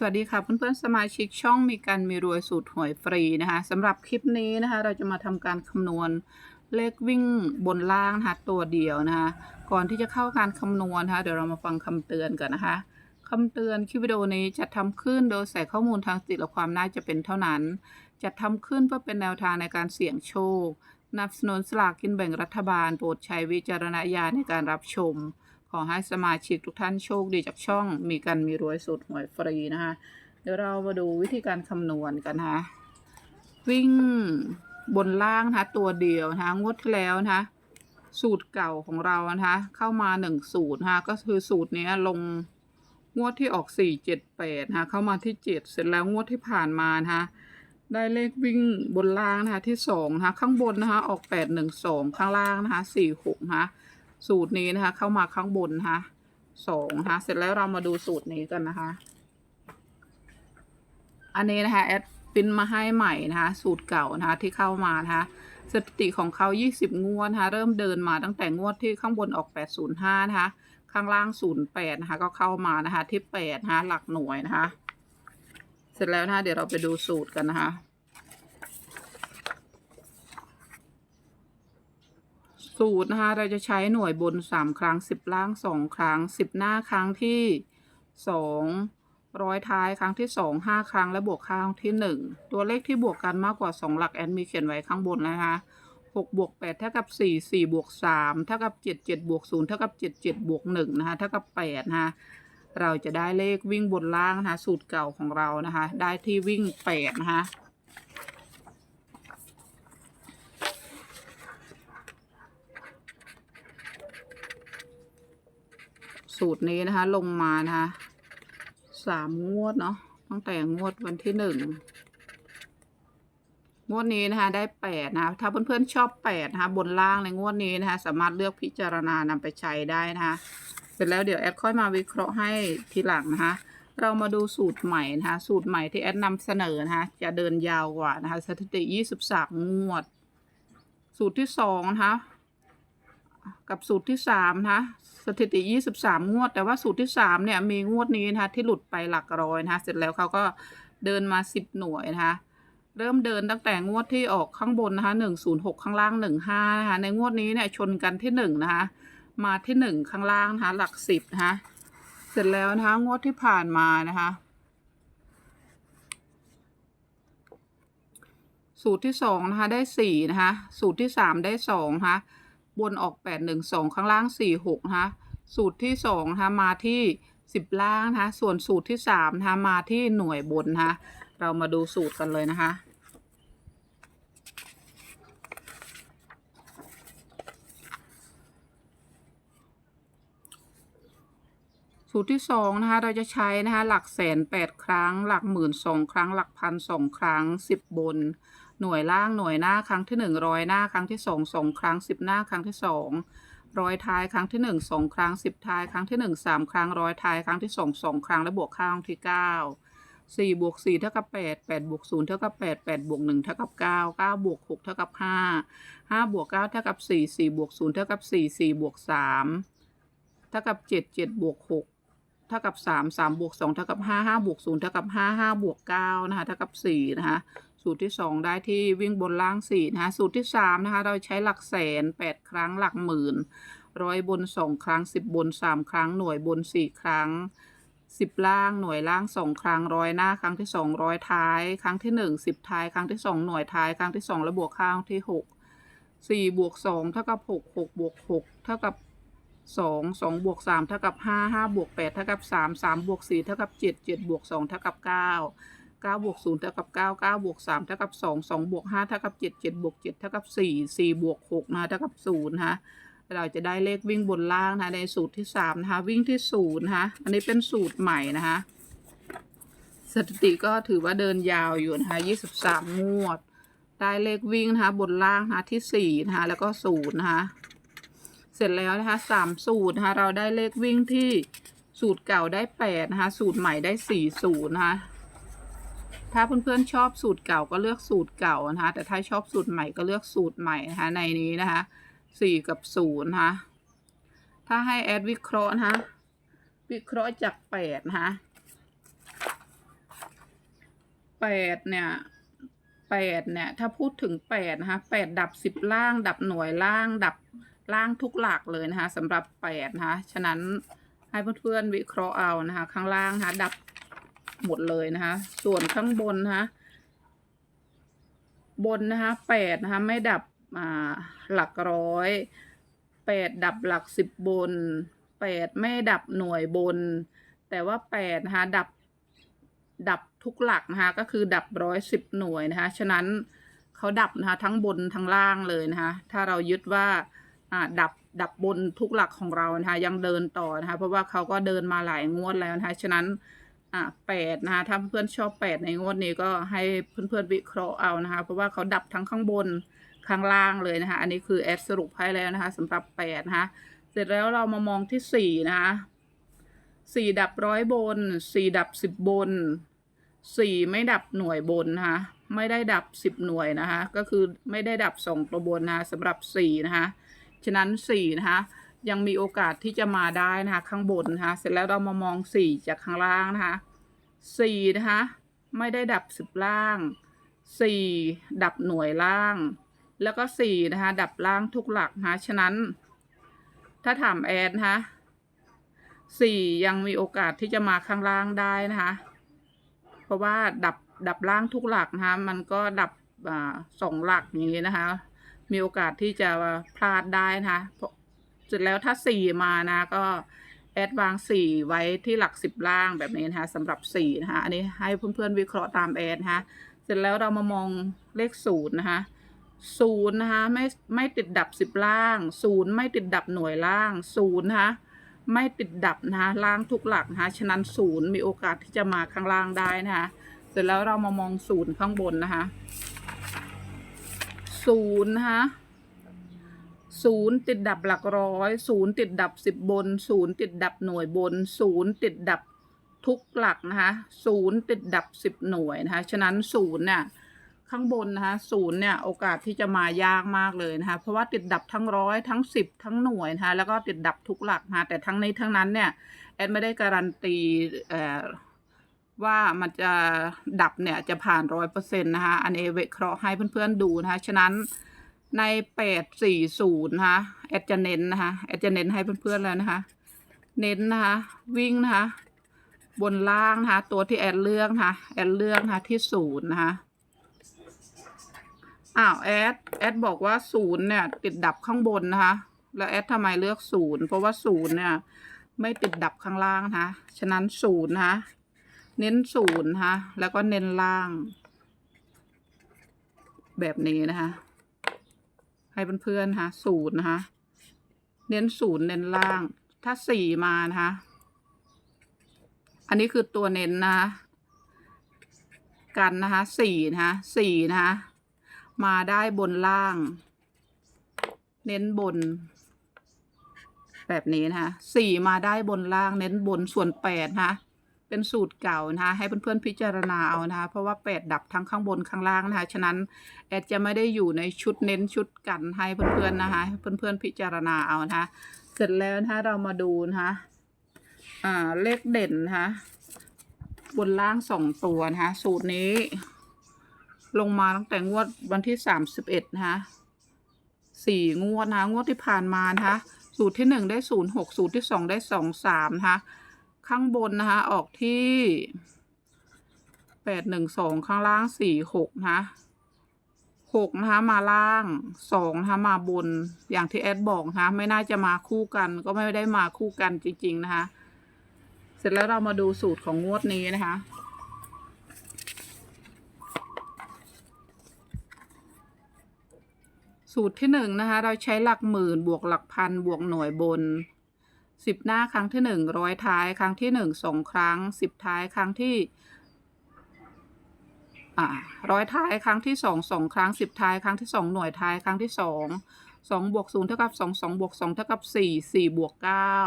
สวัสดีค่ะเพื่อนๆสมาชิกช่องมีการมีรวยสูตรหวยฟรีนะคะสำหรับคลิปนี้นะคะเราจะมาทำการคำนวณเลขวิ่งบนล่างนะคะตัวเดียวนะคะก่อนที่จะเข้าการคำนวณนะคะเดี๋ยวเรามาฟังคำเตือนกันนะคะคำเตือนคลิปวิดีโอนี้จะทำขึ้นโดยใส่ข้อมูลทางสติและความน่าจะเป็นเท่านั้นจะทำขึ้นเพื่อเป็นแนวทางในการเสี่ยงโชคนับสนุนสลากกินแบ่งรัฐบาลโปรดใช้วิจารณญาณในการรับชม ขอให้สมาชิกทุกท่านโชคดีจากช่อง มีกันมีรวยสูตรหวยฟรีนะคะ เดี๋ยวเรามาดูวิธีการคำนวณกันนะคะวิ่งบนล่างนะคะตัวเดียวนะคะงวดที่แล้วนะคะสูตรเก่าของเรานะคะเข้ามาหนึ่งสูตรนะคะก็คือสูตรนี้ลงงวดที่ออกสี่เจ็ดแปดนะคะเข้ามาที่เจ็ดเสร็จแล้วงวดที่ผ่านมานะคะได้เลขวิ่งบนล่างนะคะที่สองนะคะข้างบนนะคะออกแปดหนึ่งสองข้างล่างนะคะสี่หกนะคะ สูตรนี้นะคะ เข้ามาข้างบนนะคะสองนะคะเสร็จแล้วเรามาดูสูตรนี้กันนะคะ อันนี้นะคะแอดปิ้นมาให้ใหม่นะคะ สูตรเก่านะคะที่เข้ามานะคะสถิติของเขา 20 งวดนะคะเริ่มเดินมาตั้งแต่งวดที่ข้างบนออก 805 นะคะ ข้างล่าง 08 นะคะ ก็เข้ามานะคะที่8นะคะหลักหน่วยนะคะ เสร็จแล้วนะคะเดี๋ยวเราไปดูสูตรกันนะคะ สูตรนะคะ เราจะใช้หน่วยบน 3 ครั้ง 10 ล่าง 2 ครั้ง 10 หน้าครั้งที่2ร้อยท้ายครั้งที่สองห้าครั้งและบวกครั้งที่หนึ่งตัวเลขที่บวกกันมากกว่าสองหลักแอนมีเขียนไว้ข้างบนนะคะหกบวกแปดเท่ากับสี่สี่บวกสามเท่ากับเจ็ดเจ็ดบวกศูนย์เท่ากับเจ็ดเจ็ดบวกหนึ่งนะคะเท่ากับแปดนะคะเราจะได้เลขวิ่งบนล่างนะคะสูตรเก่าของเรานะคะ ได้ที่วิ่งแปดนะคะ สูตรนี้นะคะ ลงมานะคะสามงวดเนาะตั้งแต่งวดวันที่หนึ่งงวดนี้นะคะ ได้แปดนะคะถ้าเพื่อนๆชอบแปดนะคะ บนล่างในงวดนี้นะคะ สามารถเลือกพิจารณานำไปใช้ได้นะคะ เสร็จแล้วเดี๋ยวแอดค่อยมาวิเคราะห์ให้ทีหลังนะคะเรามาดูสูตรใหม่นะคะ สูตรใหม่ที่แอดนำเสนอนะคะ จะเดินยาวกว่านะคะ สถิติยี่สิบสามงวด สูตรที่สองนะคะ กับสูตรที่สามนะสถิติยี่สิบสามงวด แต่ว่าสูตรที่สามเนี่ยมีงวดนี้นะคะที่หลุดไปหลักร้อยนะคะเสร็จแล้วเขาก็เดินมาสิบหน่วยนะคะเริ่มเดินตั้งแต่งวดที่ออกข้างบนนะคะหนึ่งศูนย์หกข้างล่างหนึ่งห้านะคะในงวดนี้เนี่ยชนกันที่หนึ่งนะคะมาที่หนึ่งข้างล่างนะคะหลักสิบนะคะเสร็จแล้วนะคะงวดที่ผ่านมานะคะสูตรที่สองนะคะได้สี่นะคะสูตรที่สามได้สองนะคะ บนออกแปดหนึ่งสองข้างล่างสี่หกนะคะสูตรที่สองนะคะมาที่สิบล่างนะคะส่วนสูตรที่สามนะคะมาที่หน่วยบนนะคะเรามาดูสูตรกันเลยนะคะสูตรที่สองนะคะเราจะใช้นะคะหลักแสนแปดครั้ง หลักหมื่นสองครั้ง หลักพันสองครั้งสิบบน หน่วยล่างหน่วยหน้าครั้งที่หนึ่งร้อยหน้าครั้งที่สองสองครั้งสิบหน้าครั้งที่สองร้อยท้ายครั้งที่หนึ่งสองครั้งสิบท้ายครั้งที่หนึ่งสามครั้งร้อยท้ายครั้งที่สองสองครั้งและบวกข้างที่เก้าสี่บวกสี่เท่ากับแปดแปดบวกศูนย์เท่ากับแปดแปดบวกหนึ่งเท่ากับเก้าเก้าบวกหกเท่ากับห้าห้าบวกเก้าเท่ากับสี่สี่บวกศูนย์เท่ากับสี่สี่บวกสามเท่ากับเจ็ดเจ็ดบวกหกเท่ากับสามสามบวกสองเท่ากับห้าห้าบวกศูนย์เท่ากับห้าห้าบวกเก้านะคะเท่ากับสี่นะคะ สูตรที่สองได้ที่วิ่งบนล่างสี่นะคะสูตรที่สามนะคะเราใช้หลักแสนแปดครั้งหลักหมื่นร้อยบนสองครั้งสิบบนสามครั้งหน่วยบนสี่ครั้งสิบล่างหน่วยล่างสองครั้งร้อยหน้าครั้งที่สองร้อยท้าย ครั้งที่หนึ่งสิบท้าย ครั้งที่สองหน่วยท้าย ครั้งที่สองและบวกข้างที่หกสี่บวกสองเท่ากับหกหกบวกหกเท่ากับสองสองบวกสามเท่ากับห้าห้าบวกแปดเท่ากับสามสามบวกสี่เท่ากับเจ็ดเจ็ดบวกสองเท่ากับเก้า เก้าบวกศูนย์เท่ากับเก้าเก้าบวกสามเท่ากับสองสองบวกห้าเท่ากับเจ็ดเจ็ดบวกเจ็ดเท่ากับสี่สี่บวกหกนะเท่ากับศูนย์นะเราจะได้เลขวิ่งบนล่างนะในสูตรที่สามนะคะวิ่งที่ศูนย์นะคะอันนี้เป็นสูตรใหม่นะคะสถิติก็ถือว่าเดินยาวอยู่นะคะยี่สิบสามงวด ได้เลขวิ่งนะคะบนล่างนะคะที่สี่นะคะแล้วก็ศูนย์นะคะเสร็จแล้วนะคะสามสูตรนะคะเราได้เลขวิ่งที่สูตรเก่าได้แปดนะคะสูตรใหม่ได้สี่ศูนย์นะคะ ถ้าเพื่อนๆชอบสูตรเก่าก็เลือกสูตรเก่านะคะแต่ถ้าชอบสูตรใหม่ก็เลือกสูตรใหม่นะคะในนี้นะคะสี่กับศูนย์นะคะถ้าให้แอดวิเคราะห์นะคะวิเคราะห์จากแปดนะคะแปดเนี่ยแปดเนี่ยถ้าพูดถึงแปดนะคะแปดดับสิบล่างดับหน่วยล่างดับล่างทุกหลักเลยนะคะสำหรับแปดนะคะฉะนั้นให้เพื่อนๆวิเคราะห์เอานะคะข้างล่างนะคะดับ หมดเลยนะคะ ส่วนข้างบนนะคะบนนะคะแปดนะคะไม่ดับอ่าหลักร้อยแปดดับหลักสิบบนแปดไม่ดับหน่วยบน แต่ว่าแปดนะคะดับดับทุกหลักนะคะก็คือดับร้อยสิบหน่วยนะคะฉะนั้นเขาดับนะคะทั้งบนทั้งล่างเลยนะคะถ้าเรายึดว่าดับดับบนทุกหลักของเรานะคะยังเดินต่อนะคะเพราะว่าเขาก็เดินมาหลายงวดแล้วนะคะฉะนั้น อ่าแปดนะคะถ้าเพื่อนชอบแปดในงวดนี้ก็ให้เพื่อนๆวิเคราะห์เอานะคะ เพราะว่าเขาดับทั้งข้างบนข้างล่างเลยนะคะ อันนี้คือแอดสรุปให้แล้วนะคะสำหรับแปดนะคะ เสร็จแล้วเรามามองที่สี่นะคะสี่ดับร้อยบนสี่ดับสิบบนสี่ไม่ดับหน่วยบนนะคะไม่ได้ดับสิบหน่วยนะคะ ก็คือไม่ได้ดับสองตัวบนนะคะสำหรับสี่นะคะ ฉะนั้นสี่นะคะ ยังมีโอกาสที่จะมาได้นะคะข้างบนนะคะเสร็จแล้วเรามามองสี่จากข้างล่างนะคะสี่นะคะไม่ได้ดับสิบล่างสี่ดับหน่วยล่าง แล้วก็สี่นะคะดับล่างทุกหลักนะคะฉะนั้น ถ้าถามแอนนะคะสี่ยังมีโอกาสที่จะมาข้างล่างได้นะคะเพราะว่าดับดับล่างทุกหลักนะคะมันก็ดับอสองหลักอย่างนี้นะคะ มีโอกาสที่จะพลาดได้นะคะเพราะ เสร็จแล้วถ้าสี่มานะก็แอดวางสี่ไว้ที่หลักสิบล่างแบบนี้นะคะสำหรับสี่นะคะอันนี้ให้เพื่อนๆวิเคราะห์ตามแอดนะคะเสร็จแล้วเรามามองเลขศูนย์นะคะศูนย์นะคะไม่ไม่ติดดับสิบล่างศูนย์ไม่ติดดับหน่วยล่างศูนย์นะคะไม่ติดดับนะคะล่างทุกหลักนะคะฉะนั้นศูนย์มีโอกาสที่จะมาข้างล่างได้นะคะเสร็จแล้วเรามามองศูนย์ข้างบนนะคะศูนย์นะคะ ศูนย์ติดดับหลักร้อยศูนย์ติดดับสิบบนศูนย์ติดดับหน่วยบนศูนย์ติดดับทุกหลักนะคะศูนย์ติดดับสิบหน่วยนะคะฉะนั้นศูนย์เนี่ยข้างบนนะคะศูนย์เนี่ยโอกาสที่จะมายากมากเลยนะคะเพราะว่าติดดับทั้งร้อยทั้งสิบทั้งหน่วยนะคะแล้วก็ติดดับทุกหลักนะคะแต่ทั้งนี้ทั้งนั้นเนี่ยแอดไม่ได้การันตีว่ามันจะดับเนี่ยจะผ่านร้อยเปอร์เซ็นต์นะคะอันนี้วิเคราะห์ให้เพื่อนๆดูนะคะฉะนั้น ในแปดสี่ศูนย์นะคะแอดจะเน้นนะคะแอดจะเน้นให้เพื่อนๆแล้วนะคะ เน้นนะคะ วิ่งนะคะ บนล่างนะคะ ตัวที่แอดเลือกนะคะแอดเลือกนะคะที่ศูนย์นะคะอ้าวแอดแอดบอกว่าศูนย์เนี่ย ติดดับข้างบนนะคะ แล้วแอดทำไมเลือกศูนย์เพราะว่าศูนย์เนี่ย ไม่ติดดับข้างล่างนะคะฉะนั้นศูนย์นะคะเน้นศูนย์นะคะแล้วก็เน้นล่าง แบบนี้นะคะ ให้เพื่อนๆนะคะศูนย์นะคะ เน้นศูนย์เน้นล่าง ถ้าสี่มานะคะ อันนี้คือตัวเน้นนะคะกันนะคะสี่นะคะสี่นะคะมาได้บนล่าง เน้นบน แบบนี้นะคะสี่มาได้บนล่างเน้นบนส่วนแปดนะคะ เป็นสูตรเก่านะคะให้เพื่อนๆพิจารณาเอานะคะเพราะว่าแปดดับทั้งข้างบนข้างล่างนะคะฉะนั้นแอดจะไม่ได้อยู่ในชุดเน้นชุดกันให้เพื่อนๆนะคะให้เพื่อนๆพิจารณาเอานะคะเสร็จแล้วนะคะเรามาดูนะคะอ่าเลขเด่นนะคะบนล่างสองตัวนะคะสูตรนี้ ลงมาตั้งแต่งวดวันที่สามสิบเอ็ดนะคะสี่งวดนะคะงวดที่ผ่านมานะคะสูตรที่หนึ่งได้ศูนย์หกสูตรที่สองได้สองสามนะคะ ข้างบนนะคะ ออกที่แปดหนึ่งสองข้างล่างสี่หกนะหกนะคะมาล่างสองนะคะมาบนอย่างที่แอดบอกนะคะไม่น่าจะมาคู่กัน ก็ไม่ได้มาคู่กันจริง ๆ นะคะ เสร็จแล้วเรามาดูสูตรของงวดนี้นะคะสูตรที่หนึ่งนะคะ เราใช้หลักหมื่นบวกหลักพันบวกหน่วยบน สิบหน้าครั้งที่หนึ่งร้อยท้ายครั้งที่หนึ่งสองครั้งสิบท้ายครั้งที่ร้อยท้ายครั้งที่สองสองครั้งสิบท้ายครั้งที่สองหน่วยท้ายครั้งที่สองสองบวกศูนย์เท่ากับสองสองบวกสองเท่ากับสี่สี่บวกเก้า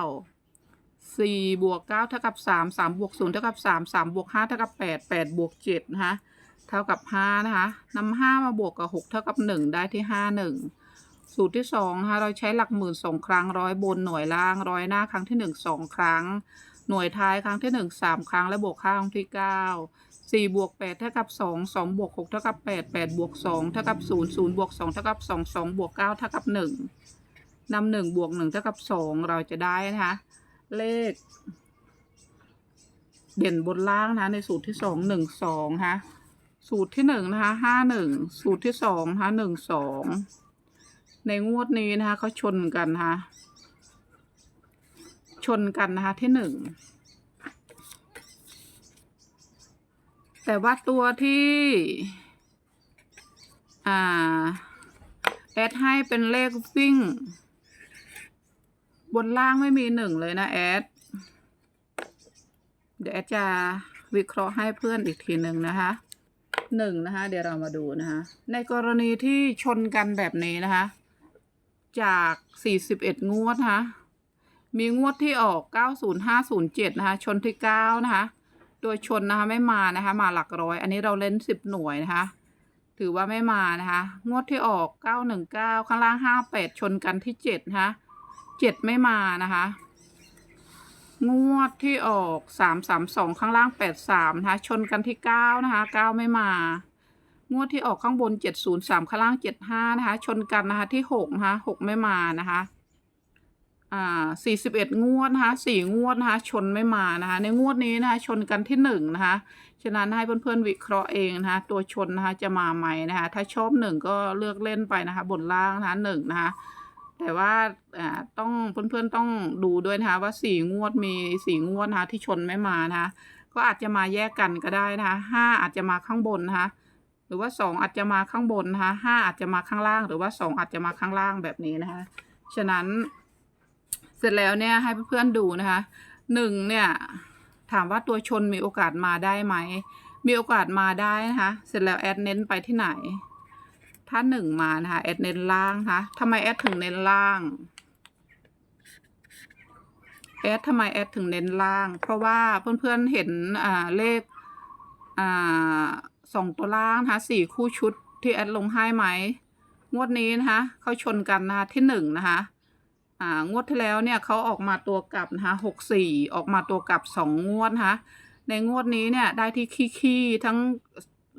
สี่บวกเก้าเท่ากับสามสามบวกศูนย์เท่ากับสามสามบวกห้าเท่ากับแปดแปดบวกเจ็ดนะคะเท่ากับห้านะคะนำห้ามาบวกกับหกเท่ากับหนึ่งได้ที่ห้าหนึ่ง สูตรที่สองนะคะเราใช้หลักหมื่นสองครั้งร้อยบนหน่วยล่างร้อยหน้าครั้งที่หนึ่งสองครั้ง หน่วยท้ายครั้งที่หนึ่งสามครั้งและบวกค่าครั้งที่เก้าสี่บวกแปดเท่ากับสองสองบวกหกเท่ากับแปดแปดบวกสองเท่ากับศูนย์ศูนย์บวกสองเท่ากับสองสองบวกเก้าเท่ากับหนึ่งนำหนึ่งบวกหนึ่งเท่ากับสองเราจะได้นะคะเลข เด่นบนล่างนะในสูตรที่สองหนึ่งสองนะคะสูตรที่หนึ่งนะคะห้าหนึ่งสูตรที่สองนะคะหนึ่งสอง ในงวดนี้นะคะเขาชนกันนะคะชนกันนะคะที่หนึ่งแต่ว่าตัวที่อ่าแอดให้เป็นเลขวิ่ง บนล่างไม่มีหนึ่งเลยนะแอดเดี๋ยวแอดจะวิเคราะห์ให้เพื่อนอีกทีหนึ่งนะคะหนึ่งนะคะ เดี๋ยวเรามาดูนะคะ ในกรณีที่ชนกันแบบนี้นะคะ จากสี่สิบเอ็ดงวดนะคะมีงวดที่ออกเก้าศูนย์ห้าศูนย์เจ็ดนะคะชนที่เก้านะคะโดยชนนะคะไม่มานะคะมาหลักร้อย อันนี้เราเล่นสิบหน่วยนะคะถือว่าไม่มานะคะ งวดที่ออกเก้าหนึ่งเก้าข้างล่างห้าแปดชนกันที่เจ็ดนะคะเจ็ดไม่มานะคะ งวดที่ออกสามสามสองข้างล่างแปดสามนะคะ ชนกันที่เก้านะคะเก้าไม่มา งวดที่ออกข้างบนเจ็ดศูนย์สามข้างล่างเจ็ดห้านะคะ ชนกันนะคะที่หกนะคะหกไม่มานะคะ อ่าสี่สิบเอ็ดงวดนะคะสี่งวดนะคะ ชนไม่มานะคะ ในงวดนี้นะคะ ชนกันที่หนึ่งนะคะ ฉะนั้นให้เพื่อนๆวิเคราะห์เองนะคะ ตัวชนนะคะจะมาไหมนะคะ ถ้าชอบหนึ่งก็เลือกเล่นไปนะคะ บนล่างนะคะหนึ่งนะคะ แต่ว่าอ่าต้องเพื่อนๆต้องดูด้วยนะคะว่าสี่งวดมีสี่งวดนะคะที่ชนไม่มานะคะ ก็อาจจะมาแยกกันก็ได้นะคะห้าอาจจะมาข้างบนนะคะ รือว่าสองอาจจะมาข้างบนนะคะห้าอาจจะมาข้างล่าง หรือว่าสองอาจจะมาข้างล่างแบบนี้นะคะ ฉะนั้น เสร็จแล้วเนี่ยให้เพื่อนๆดูนะคะหนึ่งเนี่ยถามว่าตัวชนมีโอกาสมาได้ไหม มีโอกาสมาได้นะคะ เสร็จแล้วแอดเน้นไปที่ไหน ถ้าหนึ่งมานะคะแอดเน้นล่างนะคะทำไมแอดถึงเน้นล่างแอดทำไมแอดถึงเน้นล่าง เพราะว่าเพื่อนๆเห็นอ่าเลขอ่า สองตัวล่างนะคะสี่คู่ชุดที่แอดลงให้ไหมงวดนี้นะคะเขาชนกันนะคะที่หนึ่งนะคะอ่างวดที่แล้วเนี่ยเขาออกมาตัวกลับนะคะหกสี่ออกมาตัวกลับสองงวดนะคะในงวดนี้เนี่ยได้ที่ขี้ขี้ทั้ง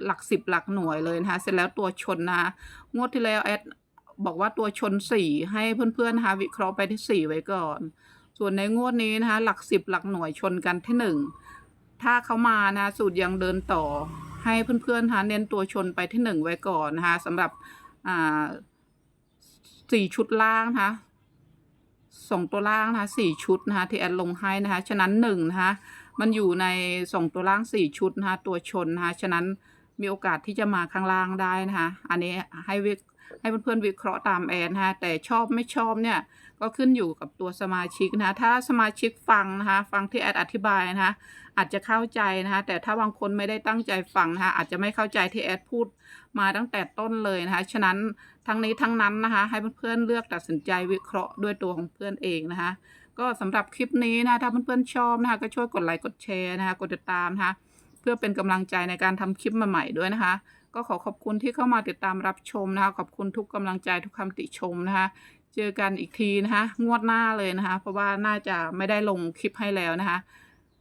หลักสิบหลักหน่วยเลยนะคะเสร็จแล้วตัวชนนะะงวดที่แล้วแอดบอกว่าตัวชนสี่ให้เพื่อนๆนะคะวิเคราะห์ไปที่สี่ไว้ก่อน ส่วนในงวดนี้นะคะหลักสิบหลักหน่วยชนกันที่หนึ่งถ้าเขามานะสูตรยังเดินต่อ ให้เพื่อนๆฮะคะเน้นตัวชนไปที่หนึ่งไว้ก่อนนะคะสำหรับอ่าสี่ชุดล่างนะคะสองตัวล่างนะคะสี่ชุดนะคะที่แอดลงให้นะคะฉะนั้นหนึ่งนะคะมันอยู่ในสองตัวล่างสี่ชุดนะคะตัวชนนะคะฉะนั้นมีโอกาสที่จะมาข้างล่างได้นะคะอันนี้ให้วิ ให้เพื่อนๆวิเคราะห์ตามแอนนะคะแต่ชอบไม่ชอบเนี่ยก็ขึ้นอยู่กับตัวสมาชิกนะคะถ้าสมาชิกฟังนะคะฟังที่แอดอธิบายนะคะอาจจะเข้าใจนะคะแต่ถ้าบางคนไม่ได้ตั้งใจฟังนะคะอาจจะไม่เข้าใจที่แอดพูดมาตั้งแต่ต้นเลยนะคะฉะนั้นทั้งนี้ทั้งนั้นนะคะให้เพื่อนๆเลือกตัดสินใจวิเคราะห์ด้วยตัวของเพื่อนเองนะคะก็สำหรับคลิปนี้นะถ้าเพื่อนๆชอบนะคะก็ช่วยกดไลค์กดแชร์นะคะกดติดตามนะคะเพื่อเป็นกำลังใจในการทำคลิปใหม่ๆด้วยนะคะ ก็ขอขอบคุณที่เข้ามาติดตามรับชมนะคะ ขอบคุณทุกกำลังใจทุกคำติชมนะคะ เจอกันอีกทีนะคะ งวดหน้าเลยนะคะ เพราะว่าน่าจะไม่ได้ลงคลิปให้แล้วนะคะ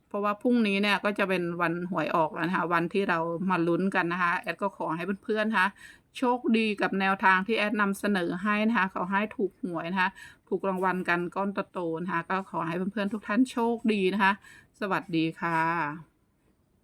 เพราะว่าพรุ่งนี้เนี่ยก็จะเป็นวันหวยออกแล้วนะคะวันที่เรามาลุ้นกันนะคะ แอดก็ขอให้เพื่อนๆนะคะโชคดีกับแนวทางที่แอดนำเสนอให้นะคะขอให้ถูกหวยนะคะ ถูกรางวัลกันก้อนโตๆนะคะ ก็ขอให้เพื่อนๆทุกท่านโชคดีนะคะ สวัสดีค่ะ